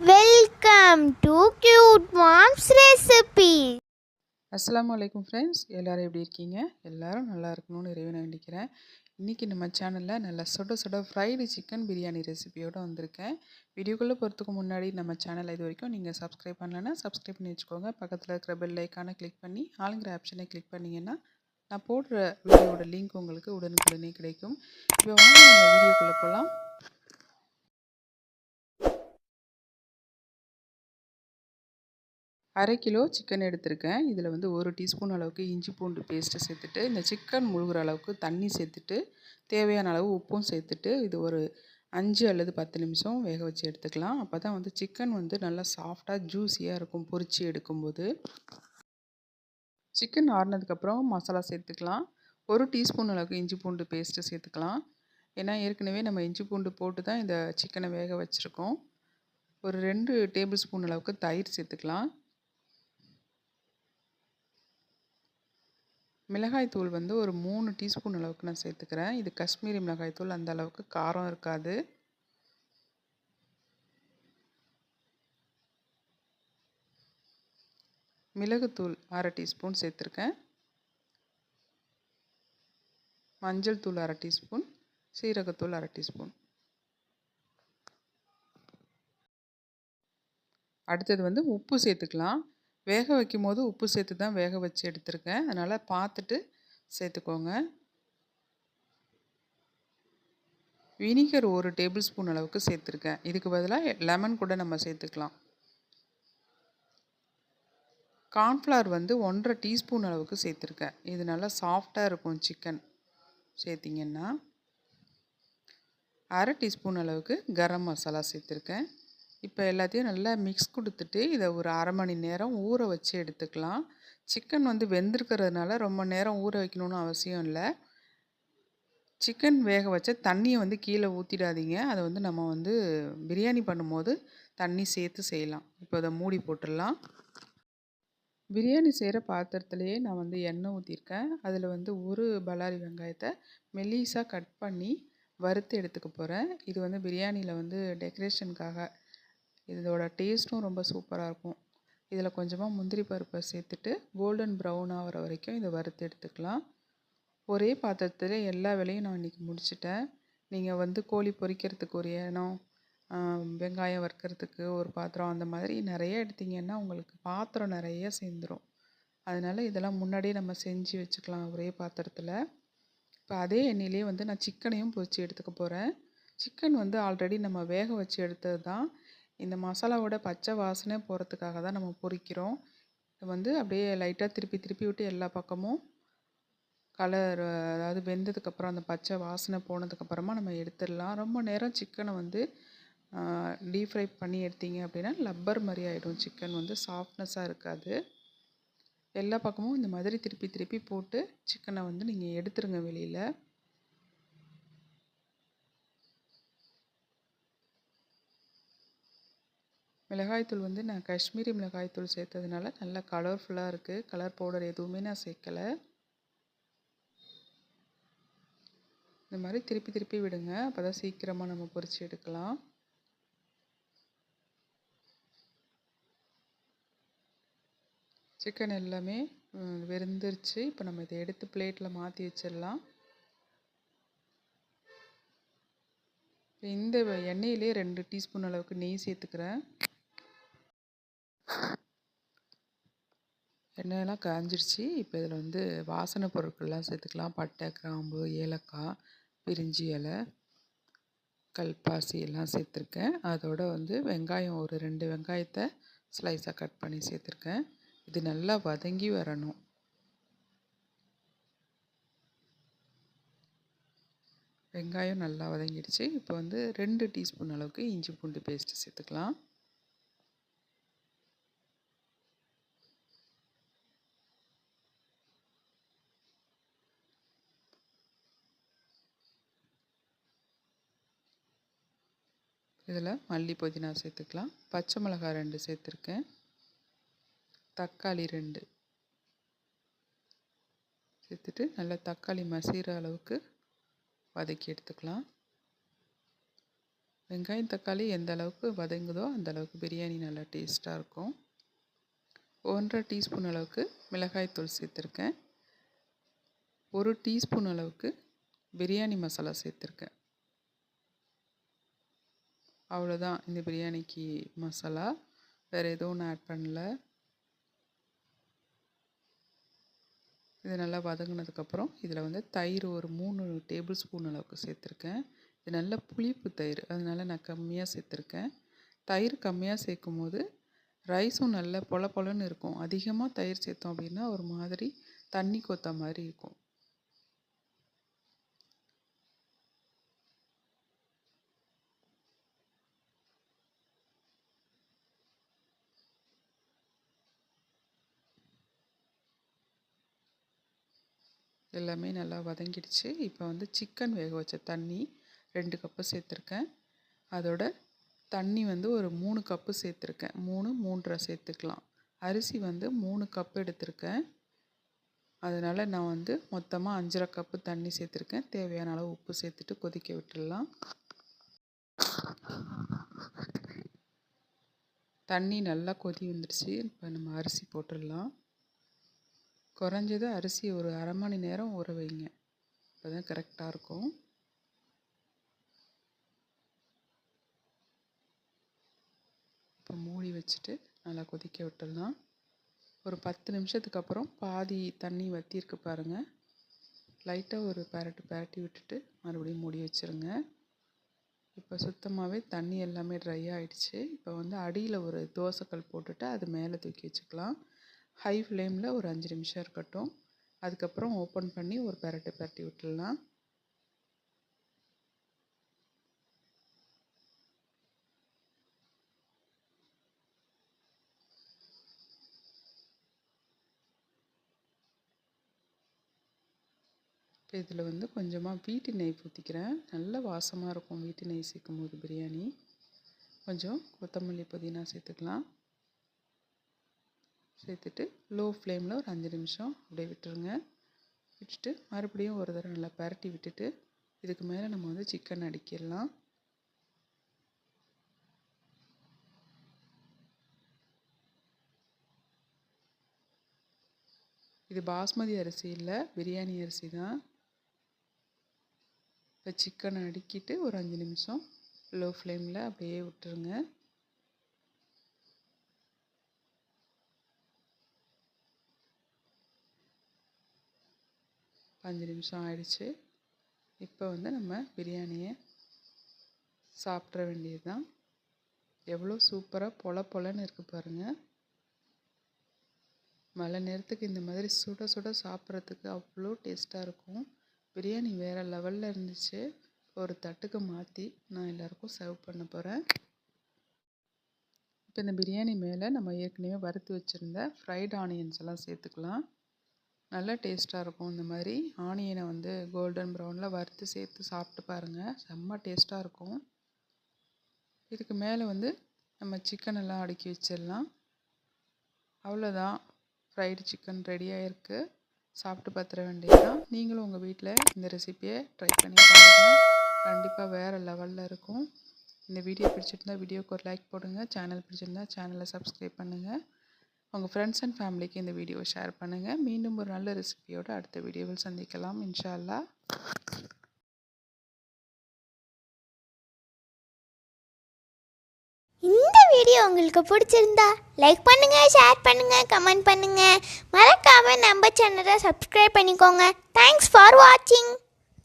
Welcome to cute moms recipe அஸ்லாம் வலைக்கும் friends எல்லோரும் எப்படி இருக்கீங்க? எல்லோரும் நல்லா இருக்கணும்னு இறைவனை வேண்டிக்கிறேன். இன்றைக்கி நம்ம சேனலில் நல்ல சுட சுட ஃப்ரைடு சிக்கன் பிரியாணி ரெசிபியோடு வந்திருக்கேன். வீடியோக்குள்ளே போகிறதுக்கு முன்னாடி நம்ம சேனல் இது வரைக்கும் நீங்கள் சப்ஸ்கிரைப் பண்ணலன்னா சப்ஸ்கிரைப் பண்ணி வச்சுக்கோங்க. பக்கத்தில் இருக்கிற பெல் ஐக்கானை கிளிக் பண்ணி ஆளுங்கிற ஆப்ஷனை கிளிக் பண்ணிங்கன்னா நான் போடுற வீடியோவோட லிங்க் உங்களுக்கு உடனுக்குடனே கிடைக்கும். இப்போ வாங்க நம்ம வீடியோக்குள்ளே போகலாம் அரை கிலோ சிக்கன் எடுத்திருக்கேன். இதில் வந்து ஒரு டீஸ்பூன் அளவுக்கு இஞ்சி பூண்டு பேஸ்ட்டு சேர்த்துட்டு இந்த சிக்கன் முழுகிற அளவுக்கு தண்ணி சேர்த்துட்டு தேவையான அளவு உப்பும் சேர்த்துட்டு இது ஒரு அஞ்சு அல்லது பத்து நிமிஷம் வேக வச்சு எடுத்துக்கலாம். அப்போ தான் வந்து சிக்கன் வந்து நல்லா சாஃப்டாக ஜூஸியாக இருக்கும் பொரித்து எடுக்கும்போது. சிக்கன் ஆறுனதுக்கப்புறம் மசாலா சேர்த்துக்கலாம். ஒரு டீஸ்பூன் அளவுக்கு இஞ்சி பூண்டு பேஸ்ட்டு சேர்த்துக்கலாம். ஏன்னா ஏற்கனவே நம்ம இஞ்சி பூண்டு போட்டு தான் இந்த சிக்கனை வேக வச்சுருக்கோம். ஒரு ரெண்டு டேபிள் ஸ்பூன் அளவுக்கு தயிர் சேர்த்துக்கலாம். மிளகாய்த்தூள் வந்து ஒரு மூணு டீஸ்பூன் அளவுக்கு நான் சேர்த்துக்கிறேன். இது காஷ்மீரி மிளகாய்த்தூள் அந்த அளவுக்கு காரம் இருக்காது. மிளகுத்தூள் அரை டீஸ்பூன் சேர்த்துருக்கேன். மஞ்சள் தூள் அரை டீஸ்பூன் சீரகத்தூள் அரை டீஸ்பூன். அடுத்தது வந்து உப்பு சேர்த்துக்கலாம். வேக வைக்கும் போது உப்பு சேர்த்து தான் வேக வச்சு எடுத்திருக்கேன். அதனால் பார்த்துட்டு சேர்த்துக்கோங்க. வினிகர் ஒரு டேபிள் ஸ்பூன் அளவுக்கு சேர்த்துருக்கேன். இதுக்கு பதிலாக லெமன் கூட நம்ம சேர்த்துக்கலாம். கார்ன்ஃப்ளவர் வந்து ஒன்றரை டீஸ்பூன் அளவுக்கு சேர்த்துருக்கேன். இது நல்லா சாஃப்டாக இருக்கும் சிக்கன் சேர்த்திங்கன்னா. அரை டீஸ்பூன் அளவுக்கு கரம் மசாலா சேர்த்துருக்கேன். இப்போ எல்லாத்தையும் நல்லா மிக்ஸ் கொடுத்துட்டு இதை ஒரு அரை மணி நேரம் ஊற வச்சு எடுத்துக்கலாம். சிக்கன் வந்து வெந்திருக்கிறதுனால ரொம்ப நேரம் ஊற வைக்கணும்னு அவசியம் இல்லை. சிக்கன் வேக வச்ச தண்ணியை வந்து கீழே ஊற்றிடாதீங்க அதை வந்து நம்ம வந்து பிரியாணி பண்ணும்போது தண்ணி சேர்த்து செய்யலாம். இப்போ அதை மூடி போட்டுடலாம். பிரியாணி செய்கிற பாத்திரத்துலேயே நான் வந்து எண்ணெய் ஊற்றிருக்கேன் அதில் வந்து ஒரு பல்லாரி வெங்காயத்தை மெல்லீஸாக கட் பண்ணி வறுத்து எடுத்துக்க போகிறேன். இது வந்து பிரியாணியில் வந்து டெக்கரேஷனுக்காக இதோட டேஸ்ட்டும் ரொம்ப சூப்பராக இருக்கும். இதில் கொஞ்சமாக முந்திரி பருப்பை சேர்த்துட்டு கோல்டன் ப்ரௌன் ஆகிற வரைக்கும் இதை வறுத்து எடுத்துக்கலாம். ஒரே பாத்திரத்தில் எல்லா வேலையும் நான் இன்றைக்கி முடிச்சிட்டேன். நீங்கள் வந்து கோழி பொரிக்கிறதுக்கு ஒரு இடம் வெங்காயம் வறுக்கிறதுக்கு ஒரு பாத்திரம் அந்த மாதிரி நிறைய எடுத்திங்கன்னா உங்களுக்கு பாத்திரம் நிறைய சேர்ந்துடும் அதனால் இதெல்லாம் முன்னாடியே நம்ம செஞ்சு வச்சுக்கலாம் ஒரே பாத்திரத்தில். இப்போ அதே எண்ணெயிலே வந்து நான் சிக்கனையும் பொரித்து எடுத்துக்க போகிறேன் சிக்கன் வந்து ஆல்ரெடி நம்ம வேக வச்சு எடுத்தது தான் இந்த மசாலாவோட பச்சை வாசனை போகிறதுக்காக தான் நம்ம பொறிக்கிறோம். இது வந்து அப்படியே லைட்டாக திருப்பி திருப்பி விட்டு எல்லா பக்கமும் கலர் அதாவது வெந்ததுக்கப்புறம் அந்த பச்சை வாசனை போனதுக்கப்புறமா நம்ம எடுத்துடலாம். ரொம்ப நேரம் சிக்கனை வந்து டீப் ஃப்ரை பண்ணி எடுத்தீங்க அப்படின்னா லப்பர் மாதிரி ஆகிடும் சிக்கன் வந்து சாஃப்ட்னஸாக இருக்காது. எல்லா பக்கமும் இந்த மாதிரி திருப்பி திருப்பி போட்டு சிக்கனை வந்து நீங்கள் எடுத்துருங்க வெளியில். மிளகாய்த்தூள் வந்து நான் காஷ்மீரி மிளகாய்த்தூள் சேர்த்ததுனால நல்லா கலர்ஃபுல்லாக இருக்குது கலர் பவுடர் எதுவுமே நான் சேர்க்கலை. இந்த மாதிரி திருப்பி திருப்பி விடுங்க. அப்போ தான் சீக்கிரமாக நம்ம பொரித்து எடுக்கலாம். சிக்கன் எல்லாமே வெந்துருச்சு. இப்போ நம்ம இதை எடுத்து பிளேட்டில் மாற்றி வச்சிடலாம். இந்த எண்ணெயிலே ரெண்டு டீஸ்பூன் அளவுக்கு நெய் சேர்த்துக்கிறேன். எண்ணெயெல்லாம் காஞ்சிருச்சு. இப்போ இதில் வந்து வாசனை பொருட்கள்லாம் சேர்த்துக்கலாம். பட்டை கிராம்பு ஏலக்காய் பிரிஞ்சி இலை கல்பாசி எல்லாம் சேர்த்துருக்கேன். அதோட வந்து வெங்காயம் ஒரு ரெண்டு வெங்காயத்தை ஸ்லைஸாக கட் பண்ணி சேர்த்துருக்கேன். இது நல்லா வதங்கி வரணும். வெங்காயம் நல்லா வதங்கிடுச்சு. இப்போ வந்து ரெண்டு டீஸ்பூன் அளவுக்கு இஞ்சி பூண்டு பேஸ்ட்டு சேர்த்துக்கலாம். இதில் மல்லி புதினா சேர்த்துக்கலாம். பச்சை மிளகாய் ரெண்டு சேர்த்துருக்கேன். தக்காளி ரெண்டு. சேர்த்துட்டு நல்லா தக்காளி மசிகிற அளவுக்கு வதக்கி எடுத்துக்கலாம். வெங்காயம் தக்காளி எந்த அளவுக்கு வதங்குதோ அந்த அளவுக்கு பிரியாணி நல்லா டேஸ்ட்டாக இருக்கும். ஒன்றரை டீஸ்பூன் அளவுக்கு மிளகாய்த்தூள் சேர்த்துருக்கேன். ஒரு டீஸ்பூன் அளவுக்கு பிரியாணி மசாலா சேர்த்துருக்கேன். அவ்வளோதான். இந்த பிரியாணிக்கு மசாலா. வேறு எதுவும் நான் ஆட் பண்ணல. இது நல்லா வதங்கினதுக்கப்புறம் இதில் வந்து தயிர் ஒரு மூணு டேபிள் ஸ்பூன் அளவுக்கு சேர்த்துருக்கேன். இது நல்ல புளிப்பு தயிர். அதனால நான் கம்மியாக சேர்த்துருக்கேன். தயிர் கம்மியாக சேர்க்கும் போது ரைஸும் நல்ல பொல பொலன்னு இருக்கும். அதிகமாக தயிர் சேர்த்தோம் அப்படின்னா ஒரு மாதிரி தண்ணி கொத்த மாதிரி இருக்கும். எல்லாமே நல்லா வதங்கிடுச்சு. இப்போ வந்து சிக்கன் வேக வச்ச தண்ணி ரெண்டு கப்பு சேர்த்துருக்கேன். அதோட தண்ணி வந்து ஒரு மூணு கப்பு சேர்த்துருக்கேன். மூணு மூன்றரை சேர்த்துக்கலாம். அரிசி வந்து மூணு கப்பு எடுத்திருக்கேன். அதனால் நான் வந்து மொத்தமாக அஞ்சரை கப்பு தண்ணி சேர்த்துருக்கேன். தேவையான அளவு உப்பு சேர்த்துட்டு கொதிக்க விட்டுடலாம். தண்ணி நல்லா கொதி வந்துடுச்சு. இப்போ நம்ம அரிசி போட்டுடலாம். குறைஞ்சது அரிசி ஒரு அரை மணி நேரம் ஊற வைங்க. அப்போ தான் கரெக்டாக இருக்கும். இப்போ மூடி வச்சுட்டு நல்லா கொதிக்க விட்டுடலாம். ஒரு பத்து நிமிஷத்துக்கு அப்புறம் பாதி தண்ணி வற்றிருக்கு பாருங்கள் லைட்டாக ஒரு பரட்டு பரட்டி விட்டுட்டு மறுபடியும் மூடி வச்சுருங்க. இப்போ சுத்தமாகவே தண்ணி எல்லாமே ட்ரை ஆகிடுச்சு இப்போ வந்து அடியில் ஒரு தோசைக்கல் போட்டுட்டு அது மேலே தூக்கி வச்சுக்கலாம். ஹை ஃப்ளேமில் ஒரு அஞ்சு நிமிஷம் இருக்கட்டும். அதுக்கப்புறம் ஓப்பன் பண்ணி ஒரு பெரட்டு பெரட்டி விட்டுடலாம். இப்போ இதில் வந்து கொஞ்சமாக வீட்டு நெய் ஊற்றிக்கிறேன் நல்ல வாசமாக இருக்கும் வீட்டு நெய் சேர்க்கும் போது பிரியாணி. கொஞ்சம் கொத்தமல்லி புதினா சேர்த்துக்கலாம். சேர்த்துட்டு லோ ஃப்ளேமில் ஒரு அஞ்சு நிமிஷம் அப்படியே விட்டுருங்க. விட்டுட்டு மறுபடியும் ஒரு தடவை நல்லா பரட்டி விட்டுட்டு இதுக்கு மேலே நம்ம வந்து சிக்கன் அடிக்கிடலாம். இது பாஸ்மதி அரிசி இல்லை பிரியாணி அரிசி தான். இப்போ சிக்கனை அடுக்கிட்டு ஒரு அஞ்சு நிமிஷம் லோ ஃப்ளேமில் அப்படியே விட்டுருங்க. அஞ்சு நிமிஷம் ஆயிடுச்சு. இப்போ வந்து நம்ம பிரியாணியை சாப்பிட்ற வேண்டியது தான் எவ்வளோ சூப்பராக பொல பொலன்னு இருக்குது பாருங்கள் மழை நேரத்துக்கு இந்த மாதிரி சுட சுட சாப்பிட்றதுக்கு அவ்வளோ டேஸ்ட்டாக இருக்கும். பிரியாணி வேறு லெவலில் இருந்துச்சு. ஒரு தட்டுக்கு மாற்றி நான் எல்லாருக்கும் சர்வ் பண்ண போகிறேன் இப்போ இந்த பிரியாணி மேலே நம்ம ஏற்கனவே வறுத்து வச்சுருந்த ஃப்ரைட் ஆனியன்ஸ் எல்லாம் சேர்த்துக்கலாம். நல்லா டேஸ்ட்டாக இருக்கும் இந்த மாதிரி. ஆனியனை வந்து கோல்டன் ப்ரௌனில் வறுத்து சேர்த்து சாப்பிட்டு பாருங்கள் செம்ம டேஸ்ட்டாக இருக்கும். இதுக்கு மேலே வந்து நம்ம சிக்கன் எல்லாம் அடுக்கி வச்சிடலாம். அவ்வளோதான் ஃப்ரைடு சிக்கன் ரெடியாக இருக்குது சாப்பிட்டு பார்த்துட வேண்டியதுதான். நீங்களும் உங்கள் வீட்டில் இந்த ரெசிப்பியை ட்ரை பண்ணி பாருங்கள் கண்டிப்பாக வேறு லெவலில் இருக்கும். இந்த வீடியோ பிடிச்சிருந்தா வீடியோக்கு ஒரு லைக் போடுங்க. சேனல் பிடிச்சிருந்தா சேனலை சப்ஸ்கிரைப் பண்ணுங்கள் உங்கள் ஃப்ரெண்ட்ஸ் அண்ட் ஃபேமிலிக்கு இந்த வீடியோவை ஷேர் பண்ணுங்கள் மீண்டும் ஒரு நல்ல ரெசிபியோடு அடுத்த வீடியோவில் சந்திக்கலாம். இன்ஷால்லா இந்த வீடியோ உங்களுக்கு பிடிச்சிருந்தா லைக் பண்ணுங்க ஷேர் பண்ணுங்க கமெண்ட் பண்ணுங்க. மறக்காம நம்ம சேனலை சப்ஸ்கிரைப் பண்ணிக்கோங்க. தேங்க்ஸ் ஃபார் வாட்சிங்